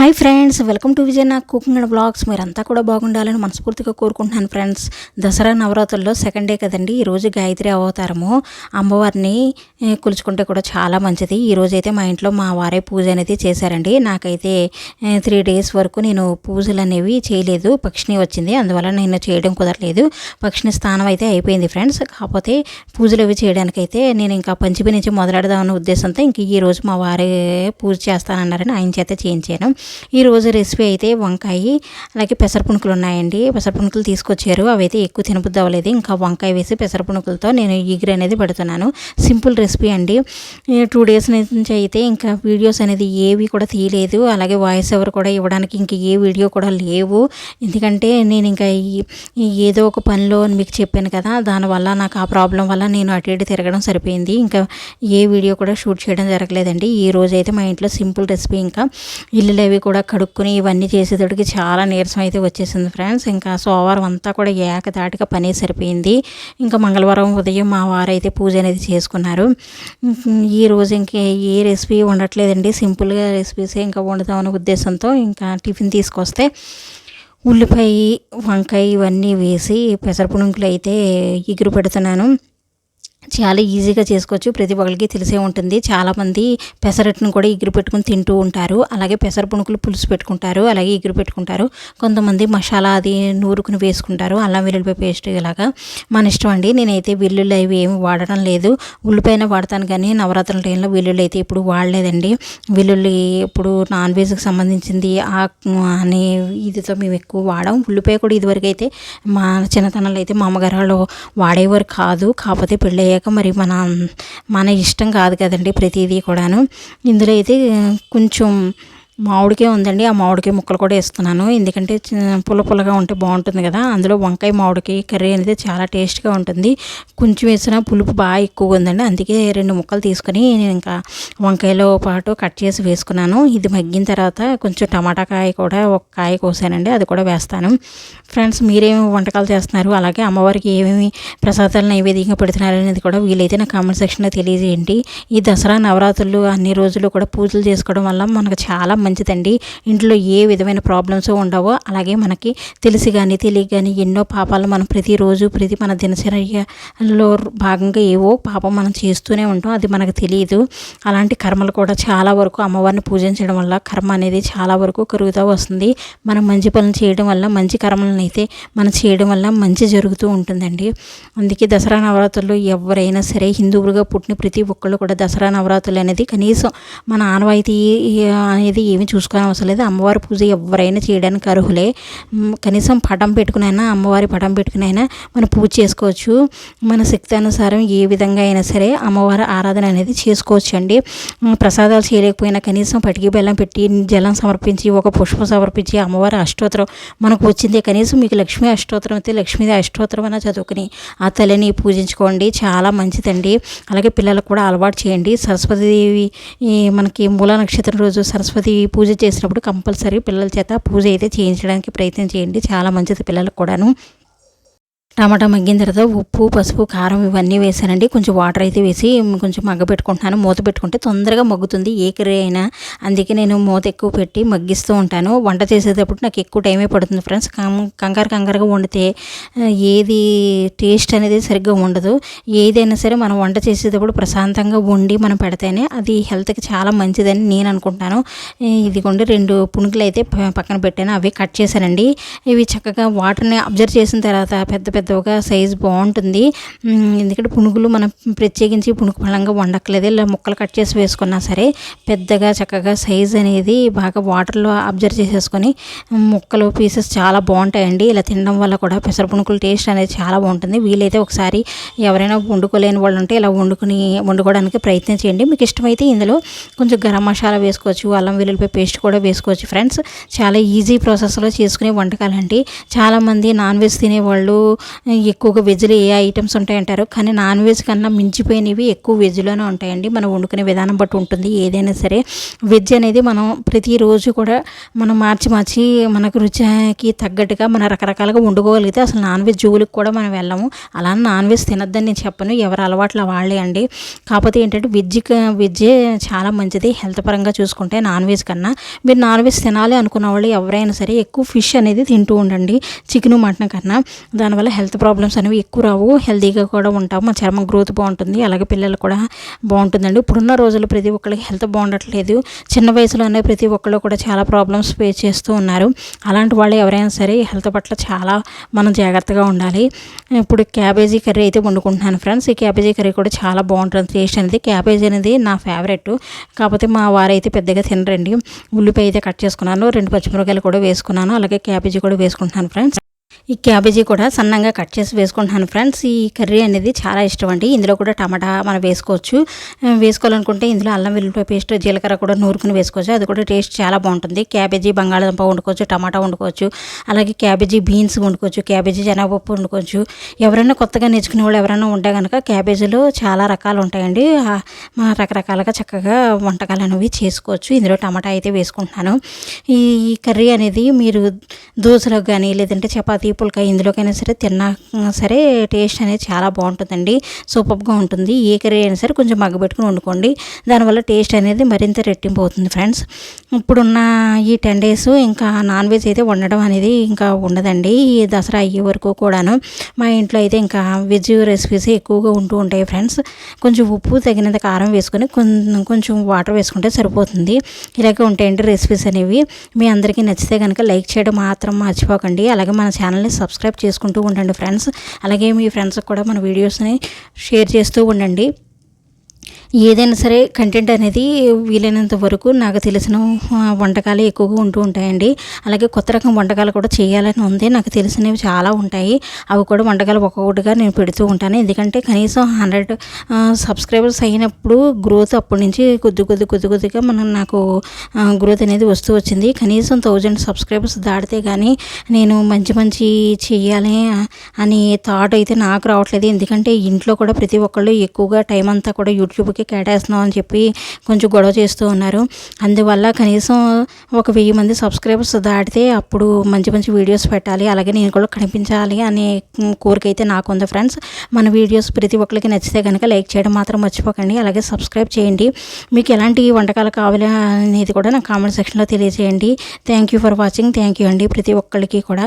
Hi friends welcome to Vijay నా cooking and blogs మీరంతా కూడా బాగుండాలని మనస్ఫూర్తిగా కోరుకుంటున్నాను ఫ్రెండ్స్ దసరా నవరాత్రుల్లో సెకండ్ డే కదండి ఈరోజు గాయత్రి అవతారము. అమ్మవారిని కొలుచుకుంటే కూడా చాలా మంచిది. ఈరోజు అయితే మా ఇంట్లో మా వారే పూజ అనేది చేశారండి. నాకైతే త్రీ డేస్ వరకు నేను పూజలు అనేవి చేయలేదు. పక్షిని వచ్చింది అందువల్ల నేను చేయడం కుదరలేదు. పక్షిని స్థానం అయితే అయిపోయింది ఫ్రెండ్స్ కాకపోతే పూజలు అవి చేయడానికైతే నేను ఇంకా పంచమి నుంచి మొదలెడదామన్న ఉద్దేశంతో ఇంక ఈరోజు మా వారే పూజ చేస్తానన్నారని ఆయన చేత చేయించాను. ఈ రోజు రెసిపీ అయితే వంకాయ అలాగే పెసర పునుకులు ఉన్నాయండి. పెసర పునుకులు తీసుకొచ్చారు. అవి అయితే ఎక్కువ తినబుద్ధి అవ్వలేదు. ఇంకా వంకాయ వేసి పెసర పునుకులతో నేను ఈగిరి అనేది పెడుతున్నాను. సింపుల్ రెసిపీ అండి. టూ డేస్ నుంచి అయితే ఇంకా వీడియోస్ అనేది ఏవి కూడా తీయలేదు. అలాగే వాయిస్ ఓవర్ కూడా ఇవ్వడానికి ఇంక ఏ వీడియో కూడా లేవు. ఎందుకంటే నేను ఇంకా ఏదో ఒక పనిలో మీకు చెప్పాను కదా దానివల్ల నాకు ఆ ప్రాబ్లం వల్ల నేను అటు ఇటు తిరగడం సరిపోయింది. ఇంకా ఏ వీడియో కూడా షూట్ చేయడం జరగలేదండి. ఈ రోజు అయితే మా ఇంట్లో సింపుల్ రెసిపీ ఇంకా ఇల్లు అవి కూడా కడుక్కుని ఇవన్నీ చేసేటోడికి చాలా నీరసం అయితే వచ్చేసింది ఫ్రెండ్స్. ఇంకా సోమవారం అంతా కూడా ఏకదాటిగా పని సరిపోయింది. ఇంకా మంగళవారం ఉదయం మా వారు అయితే పూజ అనేది చేసుకున్నారు. ఈ రోజు ఇంకా ఏ రెసిపీ ఉండట్లేదండి సింపుల్గా రెసిపీసే ఇంకా వండుదామనే ఉద్దేశంతో ఇంకా టిఫిన్ తీసుకొస్తే ఉల్లిపాయ వంకాయ ఇవన్నీ వేసి పెసరపుణుకులు అయితే ఎగురు పెడుతున్నాను. చాలా ఈజీగా చేసుకోవచ్చు. ప్రతి ఒక్కరికి తెలిసే ఉంటుంది. చాలామంది పెసరట్టును కూడా ఎగురు పెట్టుకుని తింటూ ఉంటారు. అలాగే పెసర పునుకులు పులుసు పెట్టుకుంటారు. అలాగే ఎగురు పెట్టుకుంటారు. కొంతమంది మసాలా అది నూరుకుని వేసుకుంటారు. అల్లం వెల్లుల్లిపాయ పేస్ట్ ఇలాగా. మన ఇష్టం అండి. నేనైతే వెల్లుల్లి అవి ఏమి వాడడం లేదు. ఉల్లిపాయన వాడతాను కానీ నవరాత్రుల టైంలో వెల్లుల్లి అయితే ఇప్పుడు వాడలేదండి. వెల్లుల్లి ఇప్పుడు నాన్ వెజ్కి సంబంధించింది ఆ అనే ఇదితో మేము ఎక్కువ వాడాం. ఉల్లిపాయ కూడా ఇదివరకు అయితే మా చిన్నతనంలో అయితే మా అమ్మగారు వాళ్ళు వాడేవారు కాదు. కాకపోతే పెళ్ళయ్యాక మరి మన మన ఇష్టం కాదు కదండి ప్రతిదీ కూడాను. ఇందులో అయితే కొంచెం మామిడికే ఉందండి. ఆ మామిడికాయ ముక్కలు కూడా వేస్తున్నాను. ఎందుకంటే పుల్ల పుల్లగా ఉంటే బాగుంటుంది కదా. అందులో వంకాయ మామిడికాయ కర్రీ అనేది చాలా టేస్ట్గా ఉంటుంది. కొంచెం వేసిన పులుపు బాగా ఎక్కువగా ఉందండి. అందుకే రెండు ముక్కలు తీసుకొని నేను ఇంకా వంకాయలో పాటు కట్ చేసి వేసుకున్నాను. ఇది మగ్గిన తర్వాత కొంచెం టమాటా కాయ కూడా ఒక కాయ కోసానండి. అది కూడా వేస్తాను. ఫ్రెండ్స్ మీరేమి వంటకాలు చేస్తున్నారు? అలాగే అమ్మవారికి ఏమేమి ప్రసాదాలు నైవేద్యంగా పెడుతున్నారు అనేది కూడా వీలైతే నా కామెంట్ సెక్షన్లో తెలియజేయండి. ఈ దసరా నవరాత్రులు అన్ని రోజులు కూడా పూజలు చేసుకోవడం వల్ల మనకు చాలా మంచిదండి. ఇంట్లో ఏ విధమైన ప్రాబ్లమ్స్ ఉండవో అలాగే మనకి తెలిసి కానీ తెలియ కానీ ఎన్నో పాపాలు మనం ప్రతిరోజు ప్రతి మన దినచర్యలో భాగంగా ఏవో పాపం మనం చేస్తూనే ఉంటాం. అది మనకు తెలియదు. అలాంటి కర్మలు కూడా చాలా వరకు అమ్మవారిని పూజించడం వల్ల కర్మ అనేది చాలా వరకు కరుగుతూ వస్తుంది. మనం మంచి పనులు చేయడం వల్ల మంచి కర్మలను అయితే మనం చేయడం వల్ల మంచి జరుగుతూ ఉంటుందండి. అందుకే దసరా నవరాత్రులు ఎవరైనా సరే హిందువులుగా పుట్టిన ప్రతి ఒక్కళ్ళు కూడా దసరా నవరాత్రులు అనేది కనీసం మన ఆనవాయితీ అనేది ఏమి చూసుకోని అవసరం లేదు. అమ్మవారి పూజ ఎవరైనా చేయడానికి అర్హులే. కనీసం పటం పెట్టుకునైనా అమ్మవారి పటం పెట్టుకునైనా మనం పూజ చేసుకోవచ్చు. మన శక్తి అనుసారం ఏ విధంగా అయినా సరే అమ్మవారి ఆరాధన అనేది చేసుకోవచ్చు అండి ప్రసాదాలు చేయలేకపోయినా కనీసం పటికి బెల్లం పెట్టి జలం సమర్పించి ఒక పుష్పం సమర్పించి అమ్మవారి అష్టోత్తరం మనకు వచ్చింది. కనీసం మీకు లక్ష్మీ అష్టోత్తరం అయితే లక్ష్మీది అష్టోత్తరం అయినా చదువుకుని ఆ తల్లిని పూజించుకోండి. చాలా మంచిదండి. అలాగే పిల్లలకు కూడా అలవాటు చేయండి. సరస్వతీదేవి దేవి మనకి మూల నక్షత్రం రోజు సరస్వతి పూజ చేసినప్పుడు కంపల్సరీ పిల్లల చేత పూజ అయితే చేయించడానికి ప్రయత్నం చేయండి. చాలా మంచిది పిల్లలకు కూడాను. టమాటా మగ్గిన తర్వాత ఉప్పు పసుపు కారం ఇవన్నీ వేసానండి కొంచెం వాటర్ అయితే వేసి కొంచెం మగ్గ పెట్టుకుంటున్నాను. మూత పెట్టుకుంటే తొందరగా మగ్గుతుంది. ఏ కర్రీ అయినా అందుకే నేను మూత ఎక్కువ పెట్టి మగ్గిస్తూ ఉంటాను. వంట చేసేటప్పుడు నాకు ఎక్కువ టైమే పడుతుంది ఫ్రెండ్స్. కం- కంగారు కంగారుగా వండితే ఏది టేస్ట్ అనేది సరిగ్గా ఉండదు. ఏదైనా సరే మనం వంట చేసేటప్పుడు ప్రశాంతంగా వండి మనం పెడితేనే అది హెల్త్కి చాలా మంచిదని నేను అనుకుంటాను. ఇదిగోండి రెండు పుణుకులు అయితే పక్కన పెట్టాను. అవి కట్ చేశానండి. ఇవి చక్కగా వాటర్ని అబ్జర్వ్ చేసిన తర్వాత పెద్ద పెద్ద పెద్దగా సైజ్ బాగుంటుంది. ఎందుకంటే పునుగులు మనం ప్రత్యేకించి పునుగు పళ్ళంగా వండక్కలేదు ఇలా ముక్కలు కట్ చేసి వేసుకున్నా సరే పెద్దగా చక్కగా సైజ్ అనేది బాగా వాటర్లో అబ్జర్వ్ చేసేసుకొని ముక్కలు పీసెస్ చాలా బాగుంటాయండి. ఇలా తినడం వల్ల కూడా పెసర పునుకుల టేస్ట్ అనేది చాలా బాగుంటుంది. వీలైతే ఒకసారి ఎవరైనా వండుకోలేని వాళ్ళు ఉంటే ఇలా వండుకుని వండుకోవడానికి ప్రయత్నం చేయండి. మీకు ఇష్టమైతే ఇందులో కొంచెం గరం మసాలా వేసుకోవచ్చు అల్లం వెల్లుల్లిపాయ పేస్ట్ కూడా వేసుకోవచ్చు ఫ్రెండ్స్. చాలా ఈజీ ప్రాసెస్లో చేసుకునే వంటకాలండి. చాలామంది నాన్ వెజ్ తినేవాళ్ళు ఎక్కువగా వెజ్లో ఏ ఐటమ్స్ ఉంటాయంటారు కానీ నాన్ వెజ్ కన్నా మించిపోయినవి ఎక్కువ వెజ్లోనే ఉంటాయండి. మనం వండుకునే విధానం బట్టి ఉంటుంది ఏదైనా సరే. వెజ్ అనేది మనం ప్రతిరోజు కూడా మనం మార్చి మార్చి మనకు రుచికి తగ్గట్టుగా మన రకరకాలుగా వండుకోగలిగితే అసలు నాన్ వెజ్ జోలికి కూడా మనం వెళ్ళము. అలా నాన్ వెజ్ తినద్దని నేను చెప్పను. ఎవరు అలవాట్లు వాళ్ళే అండి. కాకపోతే ఏంటంటే వెజ్ వెజ్జే చాలా మంచిది. హెల్త్ పరంగా చూసుకుంటే నాన్ వెజ్ కన్నా. మీరు నాన్ వెజ్ తినాలి అనుకున్న వాళ్ళు ఎవరైనా సరే ఎక్కువ ఫిష్ అనేది తింటూ ఉండండి. చికెన్ మటన్ కన్నా. దానివల్ల హెల్త్ ప్రాబ్లమ్స్ అనేవి ఎక్కువ రావు. హెల్తీగా కూడా ఉంటాం మా చర్మం గ్రోత్ బాగుంటుంది. అలాగే పిల్లలు కూడా బాగుంటుందండి. ఇప్పుడున్న రోజులు ప్రతి ఒక్కరికి హెల్త్ బాగుండట్లేదు. చిన్న వయసులోనే ప్రతి ఒక్కళ్ళు కూడా చాలా ప్రాబ్లమ్స్ ఫేస్ చేస్తూ ఉన్నారు. అలాంటి వాళ్ళు ఎవరైనా సరే హెల్త్ పట్ల చాలా మనం జాగ్రత్తగా ఉండాలి. ఇప్పుడు క్యాబేజీ కర్రీ అయితే వండుకుంటున్నాను ఫ్రెండ్స్. ఈ క్యాబేజీ కర్రీ కూడా చాలా బాగుంటుంది. టేస్ట్ అనేది క్యాబేజీ అనేది నా ఫేవరెట్. కాకపోతే మా వారైతే పెద్దగా తినరండి. ఉల్లిపాయ అయితే కట్ చేసుకున్నాను. రెండు పచ్చిమిరపకాయలు కూడా వేసుకున్నాను. అలాగే క్యాబేజీ కూడా వేసుకుంటున్నాను ఫ్రెండ్స్. ఈ క్యాబేజీ కూడా సన్నంగా కట్ చేసి వేసుకుంటున్నాను ఫ్రెండ్స్. ఈ కర్రీ అనేది చాలా ఇష్టం అండి. ఇందులో కూడా టమాటా మనం వేసుకోవచ్చు. వేసుకోవాలనుకుంటే ఇందులో అల్లం వెల్లుల్లి పేస్ట్ జీలకర్ర కూడా నూరుకుని వేసుకోవచ్చు. అది కూడా టేస్ట్ చాలా బాగుంటుంది. క్యాబేజీ బంగాళదుంప వండుకోవచ్చు టమాటా వండుకోవచ్చు. అలాగే క్యాబేజీ బీన్స్ వండుకోవచ్చు క్యాబేజీ జనపప్పు వండుకోవచ్చు. ఎవరైనా కొత్తగా నేర్చుకునే వాళ్ళు ఎవరైనా ఉంటే కనుక క్యాబేజీలో చాలా రకాలు ఉంటాయండి. రకరకాలుగా చక్కగా వంటకాలు అనేవి చేసుకోవచ్చు. ఇందులో టమాటా అయితే వేసుకుంటున్నాను. ఈ కర్రీ అనేది మీరు దోశలకు కానీ లేదంటే చపాతీ పుల్కా ఇందులోకైనా సరే తిన్నా సరే టేస్ట్ అనేది చాలా బాగుంటుందండి. సూపర్గా ఉంటుంది. ఏ కర్రీ అయినా సరే కొంచెం మగ్గబెట్టుకుని వండుకోండి. దానివల్ల టేస్ట్ అనేది మరింత రెట్టింపు అవుతుంది ఫ్రెండ్స్. ఇప్పుడున్న ఈ టెన్ డేస్ ఇంకా నాన్ వెజ్ అయితే వండడం అనేది ఇంకా ఉండదండి. ఈ దసరా అయ్యే వరకు కూడాను మా ఇంట్లో అయితే ఇంకా వెజ్ రెసిపీస్ ఎక్కువగా ఉంటూ ఉంటాయి ఫ్రెండ్స్. కొంచెం ఉప్పు తగినంత కారం వేసుకొని కొంచెం వాటర్ వేసుకుంటే సరిపోతుంది. ఇలాగే ఉంటాయండి రెసిపీస్ అనేవి. మీ అందరికీ నచ్చితే కనుక లైక్ చేయడం మాత్రం మర్చిపోకండి. అలాగే మన ఛానల్ని సబ్స్క్రైబ్ చేసుకుంటూ ఉండండి ఫ్రెండ్స్. అలాగే మీ ఫ్రెండ్స్కి కూడా మన వీడియోస్ని షేర్ చేస్తూ ఉండండి. ఏదైనా సరే కంటెంట్ అనేది వీలైనంత వరకు నాకు తెలిసిన వంటకాలు ఎక్కువగా ఉంటూ ఉంటాయండి. అలాగే కొత్త రకం వంటకాలు కూడా చేయాలని ఉంది నాకు తెలిసినవి చాలా ఉంటాయి. అవి కూడా వంటకాలు ఒక్కొక్కటిగా నేను పెడుతూ ఉంటాను. ఎందుకంటే కనీసం హండ్రెడ్ సబ్స్క్రైబర్స్ అయినప్పుడు గ్రోత్ అప్పటి నుంచి కొద్ది కొద్ది కొద్ది కొద్దిగా మనం నాకు గ్రోత్ అనేది వస్తూ వచ్చింది. కనీసం థౌజండ్ సబ్స్క్రైబర్స్ దాటితే కానీ నేను మంచి మంచి చేయాలి అని థాట్ అయితే నాకు రావట్లేదు. ఎందుకంటే ఇంట్లో కూడా ప్రతి ఒక్కళ్ళు ఎక్కువగా టైం అంతా కూడా యూట్యూబ్కి కి కేటాయిస్తున్నాం అని చెప్పి కొంచెం గొడవ చేస్తూ ఉన్నారు. అందువల్ల కనీసం ఒక వెయ్యి మంది సబ్స్క్రైబర్స్ దాటితే అప్పుడు మంచి మంచి వీడియోస్ పెట్టాలి. అలాగే నేను కూడా కనిపించాలి అనే కోరిక అయితే నాకు ఉంది ఫ్రెండ్స్. మన వీడియోస్ ప్రతి ఒక్కరికి నచ్చితే కనుక లైక్ చేయడం మాత్రం మర్చిపోకండి. అలాగే సబ్స్క్రైబ్ చేయండి. మీకు ఎలాంటి వంటకాలు కావాలి అనేది కూడా నాకు కామెంట్ సెక్షన్లో తెలియజేయండి. Thank you for watching. Thank you అండి. ప్రతి ఒక్కరికి కూడా.